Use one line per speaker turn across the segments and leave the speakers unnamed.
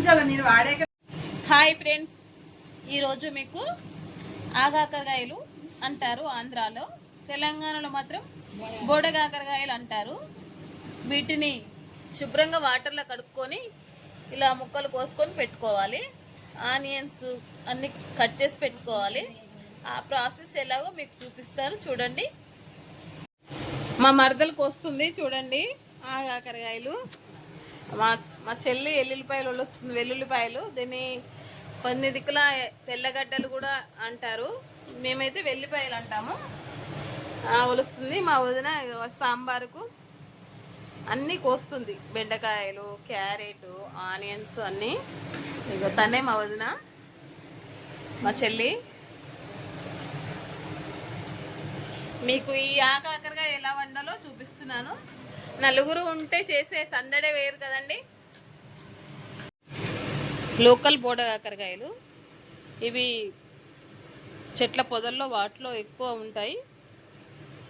నేను
hi friends. ఈరోజు మీకు ఆగాకరకాయలు అంటారు ఆంధ్రాలో. తెలంగాణలో మాత్రం బోడగాకరకాయలు అంటారు. వీటిని శుభ్రంగా వాటర్లో కడుక్కొని ఇలా ముక్కలు కోసుకొని పెట్టుకోవాలి. ఆనియన్స్ అన్ని కట్ చేసి పెట్టుకోవాలి. ఆ ప్రాసెస్ ఎలాగో మీకు చూపిస్తారు చూడండి. మా మరదలకు వస్తుంది చూడండి. ఆగాకరకాయలు మా మా చెల్లి ఎల్లుల్లిపాయలు వస్తుంది వెల్లుల్లిపాయలు. దీన్ని కొన్ని దిక్కుల తెల్లగడ్డలు కూడా అంటారు. మేమైతే వెల్లిపాయలు అంటాము. ఒలుస్తుంది మా వదిన సాంబారుకు. అన్నీ కోస్తుంది. బెండకాయలు క్యారెట్ ఆనియన్స్ అన్నీ. ఇక తనే మా వదిన. మా చెల్లి. మీకు ఈ ఆకాకరగా ఎలా వండాలో చూపిస్తున్నాను. నలుగురు ఉంటే చేసే సందడే వేరు కదండి. లోకల్ బోడ కాకరకాయలు ఇవి చెట్ల పొదల్లో వాటిలో ఎక్కువ ఉంటాయి.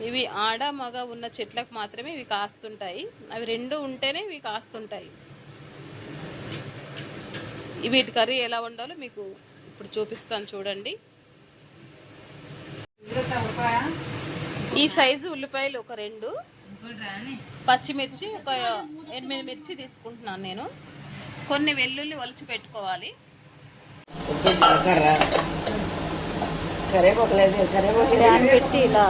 ఇవి ఆడ మగ ఉన్న చెట్లకు మాత్రమే ఇవి కాస్తుంటాయి. అవి రెండు ఉంటేనే ఇవి కాస్తుంటాయి. వీటి కర్రీ ఎలా వండాలో మీకు ఇప్పుడు చూపిస్తాను చూడండి. ఈ సైజు ఉల్లిపాయలు ఒక రెండు. పచ్చిమిర్చి ఒక ఎనిమిది మిర్చి తీసుకుంటున్నాను నేను. కొన్ని వెల్లుల్లి ఒలిచి పెట్టుకోవాలి. ప్యాన్ పెట్టి ఇలా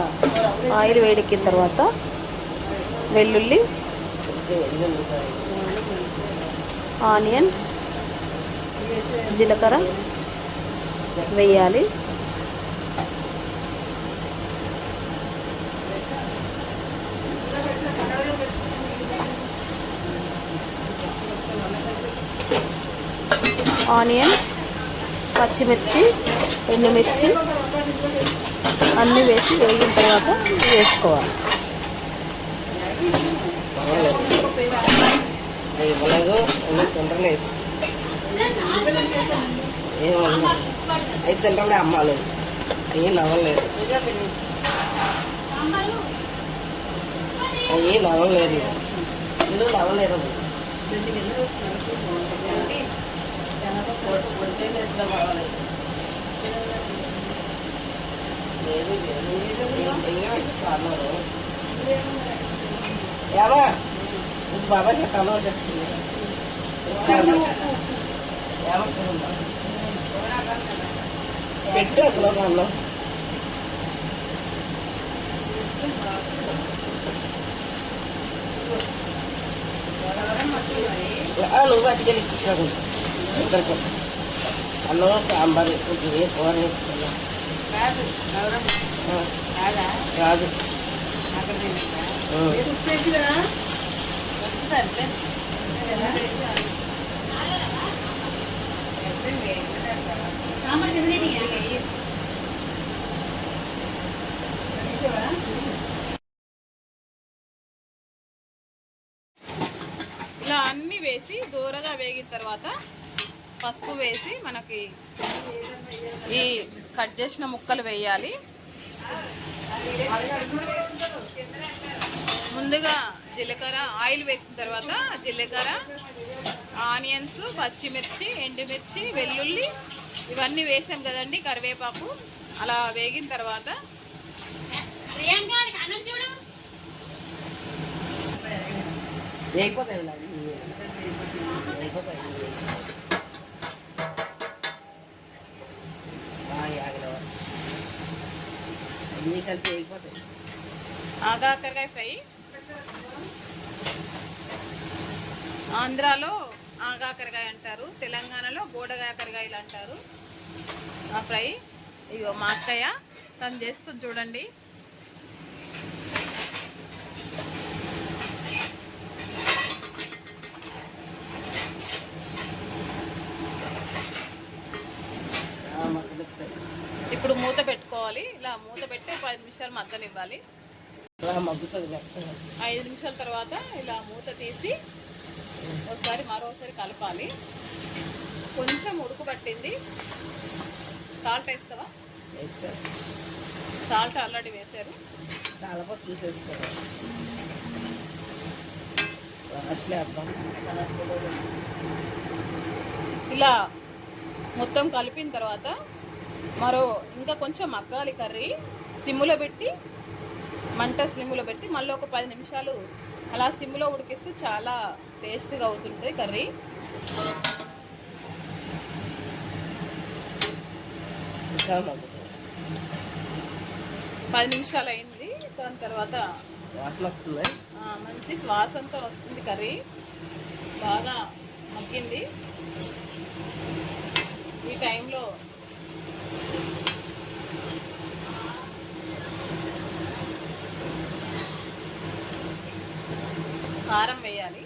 ఆయిల్ వేడెక్కిన తర్వాత వెల్లుల్లి ఆనియన్స్ జీలకర్ర వేయాలి. ఆనియన్ పచ్చిమిర్చి ఎండుమిర్చి అన్నీ వేసి వేగిన తర్వాత వేసుకోవాలి.
ఇవ్వలేదు అన్నీ తింటలేదు ఏమన్నా అయితే తింటలే అమ్మాలి అయ్యి నవ్వలేదు. ఏం నవ్వలేదు. ఇల్లు నవ్వలేదు. లేదు ఏమా బాబా కలో చెప్తుంది పెట్టు అక్కడ దానిలో నువ్వు అటుకెళ్ళి ఇచ్చేసాడు ఇద్దరికి అన్నం సాంబార్ కొంచెం ఏ కూర వేసుకున్నా కాదు.
ఇలా అన్ని వేసి దూరగా వేగిన తర్వాత పసుపు వేసి మనకి ఈ కట్ చేసిన ముక్కలు వేయాలి. ముందుగా జీలకర్ర ఆయిల్ వేసిన తర్వాత జీలకర్ర ఆనియన్స్ పచ్చిమిర్చి ఎండుమిర్చి వెల్లుల్లి ఇవన్నీ వేసాం కదండి కరివేపాకు. అలా వేగిన తర్వాత
అన్నీ కలిపి అయిపోతాయి
ఆగాకరకాయ ఫ్రై? ఆంధ్రాలో ఆగాకరకాయ అంటారు తెలంగాణలో బోడగాకరకాయలు అంటారు. ఆ ఫ్రై. ఇగో మా అక్కయ్య తను చేస్తుంది చూడండి
మగ్గుతాయి
ఇప్పుడు మూత పెట్టుకోవాలి ఇలా మూత పెట్టి ఒక ఐదు నిమిషాలు మగ్గనివ్వాలి. ఐదు నిమిషాల తర్వాత ఇలా మూత తీసి ఒకసారి మరోసారి కలపాలి. కొంచెం ఉడుకు పట్టింది. సాల్ట్ వేస్తావా? సాల్ట్ ఆల్రెడీ వేశారు.
చాలా చూసేసుకోవాలి
ఇలా మొత్తం కలిపిన తర్వాత మరో ఇంకా కొంచెం మగ్గాలి కర్రీ. సిమ్ములో పెట్టి మంట సిమ్ములో పెట్టి మళ్ళీ ఒక పది నిమిషాలు అలా సిమ్ములో ఉడికిస్తే చాలా టేస్ట్గా అవుతుంటుంది కర్రీ. పది నిమిషాలు అయింది. దాని తర్వాత
వాసన వస్తుంది?
మంచి శ్వాసంతో వస్తుంది కర్రీ. బాగా మగ్గింది. ఈ టైంలో కారం వేయాలి.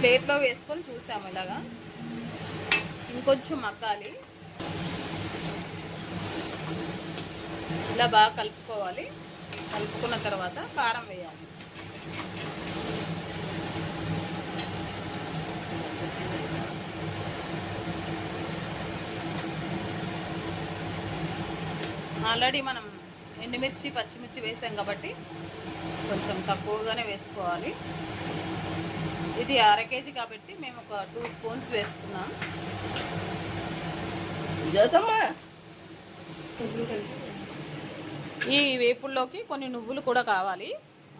ప్లేట్లో వేసుకొని చూసాము ఇలాగా. ఇంకొంచెం మగ్గాలి. ఇలా బాగా కలుపుకోవాలి. కలుపుకున్న తర్వాత కారం వేయాలి. ఆల్రెడీ మనం ఎండుమిర్చి పచ్చిమిర్చి వేసాం కాబట్టి కొంచెం తక్కువగానే వేసుకోవాలి. ఇది అర కేజీ కాబట్టి మేము ఒక టూ స్పూన్స్ వేసుకున్నాం.
జ్యోతమ్మా
ఈ వేపుల్లోకి కొన్ని నువ్వులు కూడా కావాలి.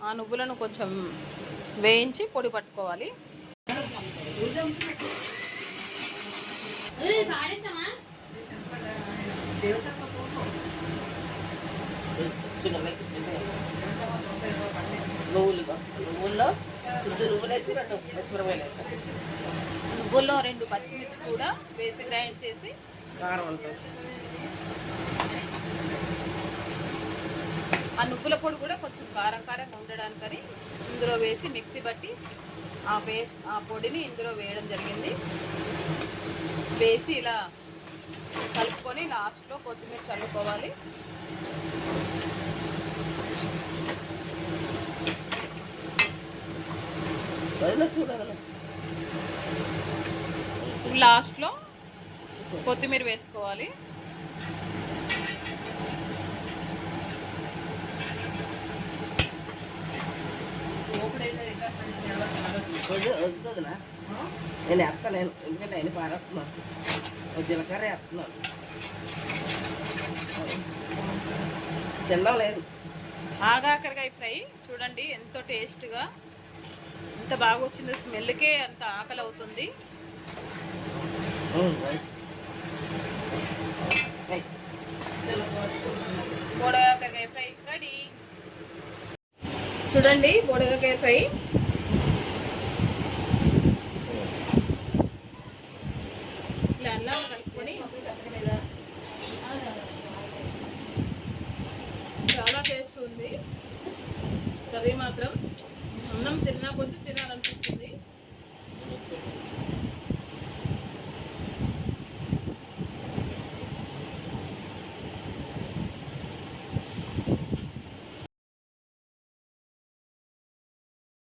ఆ నువ్వులను కొంచెం వేయించి పొడి పట్టుకోవాలి.
నువ్వుల్లో రెండు పచ్చిమిరపకాయలు వేసాను
నువ్వుల్లో రెండు పచ్చిమిర్చి కూడా వేసి గ్రైండ్ చేసి
కారం ఉంటుంది
ఆ నువ్వుల పొడి కూడా కొంచెం కారం కారంగా ఉండడానికని ఇందులో వేసి మిక్సీ బట్టి ఆ పేస్ట్ ఆ పొడిని ఇందులో వేయడం జరిగింది. వేసి ఇలా కలుపుకొని లాస్ట్లో కొత్తిమీర చల్లుకోవాలి.
చూడాలి.
లాస్ట్లో కొత్తిమీర వేసుకోవాలి.
వద్దు వద్దునా నేను ఎత్తలేను ఎందుకంటే ఆయన పారేస్తున్నాను జీలకర్ర వేస్తున్నాను తినడం లేదు
ఆగాకరకాయ ఫ్రై చూడండి ఎంతో టేస్ట్గా. ఎంత బాగా వచ్చిందో స్మెల్కే అంత ఆకలి అవుతుంది. బోడగాకరకాయ ఫ్రై రెడీ. చూడండి బోడగాకాయ ఫ్రై అది మాత్రం అన్నం తిన్నా కొద్దీ తినాలనిపిస్తుంది.